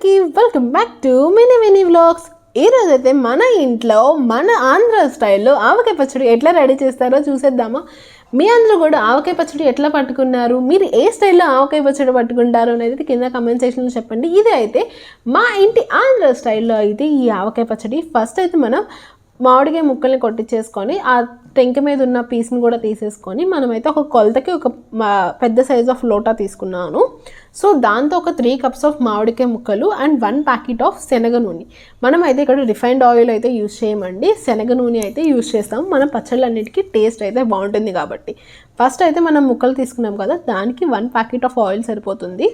అందరికీ welcome back to mini mini vlogs ఈరోజు అయితే మన ఇంట్లో మన ఆంధ్ర స్టైల్లో ఆవకాయ పచ్చడి ఎట్లా రెడీ చేస్తారో చూసేద్దామా. మీ అందరూ కూడా ఆవకాయ పచ్చడి ఎట్లా పట్టుకున్నారు? మీరు ఏ స్టైల్లో ఆవకాయ పచ్చడి పట్టుకుంటారు అనేది కింద కమెంట్ సెక్షన్లో చెప్పండి. ఇది అయితే మా ఇంటి ఆంధ్ర స్టైల్లో అయితే ఈ ఆవకాయ పచ్చడి ఫస్ట్ అయితే మనం మామిడికాయ ముక్కల్ని కొట్టించేసుకొని ఆ టెంక మీద ఉన్న పీస్ని కూడా తీసేసుకొని మనమైతే ఒక కొలతకి ఒక పెద్ద సైజ్ ఆఫ్ లోటా తీసుకున్నాను. సో దాంతో ఒక త్రీ కప్స్ ఆఫ్ మామిడికాయ ముక్కలు అండ్ వన్ ప్యాకెట్ ఆఫ్ శనగ నూనె. మనం అయితే ఇక్కడ రిఫైన్డ్ ఆయిల్ అయితే యూజ్ చేయమండి. శనగ నూనె అయితే యూజ్ చేస్తాం. మన పచ్చళ్ళన్నిటికీ టేస్ట్ అయితే బాగుంటుంది కాబట్టి. ఫస్ట్ అయితే మనం ముక్కలు తీసుకున్నాం కదా దానికి వన్ ప్యాకెట్ ఆఫ్ ఆయిల్ సరిపోతుంది.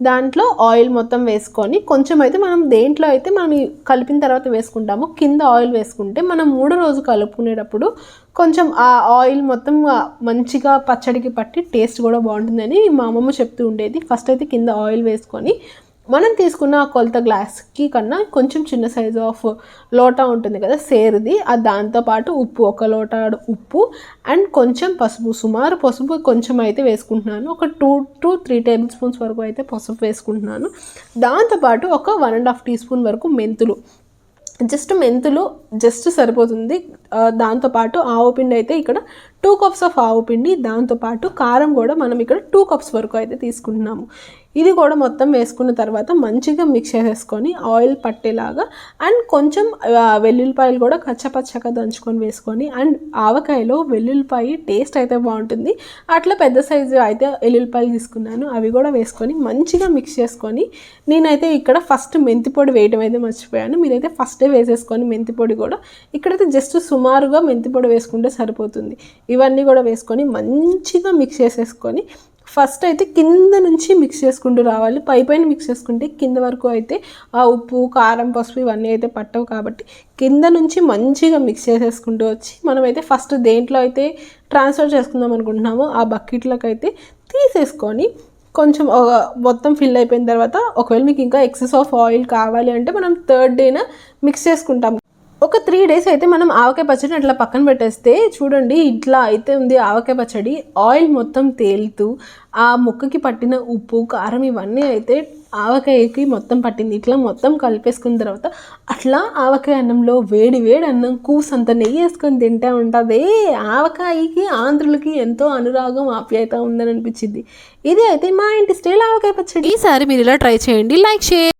దాంట్లో ఆయిల్ మొత్తం వేసుకొని కొంచెం అయితే మనం దేంట్లో అయితే మనం కలిపిన తర్వాత వేసుకుంటామో కింద ఆయిల్ వేసుకుంటే మనం మూడో రోజు కలుపుకునేటప్పుడు కొంచెం ఆ ఆయిల్ మొత్తం మంచిగా పచ్చడికి పట్టి టేస్ట్ కూడా బాగుంటుందని మా అమ్మమ్మ చెప్తూ ఉండేది. ఫస్ట్ అయితే కింద ఆయిల్ వేసుకొని మనం తీసుకున్న ఆ కొలత గ్లాస్కి కన్నా కొంచెం చిన్న సైజు ఆఫ్ లోటా ఉంటుంది కదా సేరుది. ఆ దాంతోపాటు ఉప్పు ఒక లోటా ఉప్పు అండ్ కొంచెం పసుపు. సుమారు పసుపు కొంచెం అయితే వేసుకుంటున్నాను. ఒక two to three table spoons వరకు అయితే పసుపు వేసుకుంటున్నాను. దాంతోపాటు ఒక one and half tea spoon వరకు మెంతులు. జస్ట్ మెంతులు జస్ట్ సరిపోతుంది. దాంతోపాటు ఆవు పిండి అయితే ఇక్కడ టూ కప్స్ ఆఫ్ ఆవు పిండి. దాంతోపాటు కారం కూడా మనం ఇక్కడ టూ కప్స్ వరకు అయితే తీసుకుంటున్నాము. ఇది కూడా మొత్తం వేసుకున్న తర్వాత మంచిగా మిక్స్ చేసేసుకొని ఆయిల్ పట్టేలాగా అండ్ కొంచెం వెల్లుల్లిపాయలు కూడా కచ్చపచ్చగా దంచుకొని వేసుకొని అండ్ ఆవకాయలో వెల్లుల్లిపాయ టేస్ట్ అయితే బాగుంటుంది. అట్లా పెద్ద సైజు అయితే వెల్లుల్లిపాయలు తీసుకున్నాను. అవి కూడా వేసుకొని మంచిగా మిక్స్ చేసుకొని నేనైతే ఇక్కడ ఫస్ట్ మెంతి పొడి వేయడం అయితే మర్చిపోయాను. మీరైతే ఫస్టే వేసేసుకొని మెంతి పొడి కూడా ఇక్కడైతే జస్ట్ సుమారుగా మెంతి పొడి వేసుకుంటే సరిపోతుంది. ఇవన్నీ కూడా వేసుకొని మంచిగా మిక్స్ చేసేసుకొని ఫస్ట్ అయితే కింద నుంచి మిక్స్ చేసుకుంటూ రావాలి. పై పైన మిక్స్ చేసుకుంటే కింద వరకు అయితే ఆ ఉప్పు కారం పసుపు ఇవన్నీ అయితే పట్టవు కాబట్టి కింద నుంచి మంచిగా మిక్స్ చేసేసుకుంటూ వచ్చి మనమైతే ఫస్ట్ దేంట్లో అయితే ట్రాన్స్ఫర్ చేసుకుందాం అనుకుంటున్నామో ఆ బకెట్లోకి అయితే తీసేసుకొని కొంచెం మొత్తం ఫిల్ అయిపోయిన తర్వాత ఒకవేళ మీకు ఇంకా ఎక్సెస్ ఆఫ్ ఆయిల్ కావాలి అంటే మనం థర్డ్ డేన మిక్స్ చేసుకుంటాం ఒక త్రీ డేస్ అయితే మనం ఆవకాయ పచ్చడిని అట్లా పక్కన పెట్టేస్తే చూడండి ఇట్లా అయితే ఉంది ఆవకాయ పచ్చడి. ఆయిల్ మొత్తం తేలుతూ ఆ ముక్కకి పట్టిన ఉప్పు కారం ఇవన్నీ అయితే ఆవకాయకి మొత్తం పట్టింది. ఇట్లా మొత్తం కలిపేసుకున్న తర్వాత అట్లా ఆవకాయ అన్నంలో వేడి వేడి అన్నం కూసంత నెయ్యి వేసుకొని తింటే ఉంటుంది. ఆవకాయకి ఆంధ్రులకి ఎంతో అనురాగం ఆప్యాయత ఉందని అనిపించింది. ఇది అయితే మా ఇంటి స్టైల్ ఆవకాయ పచ్చడి. ఈసారి మీరు ఇలా ట్రై చేయండి. లైక్ చేయండి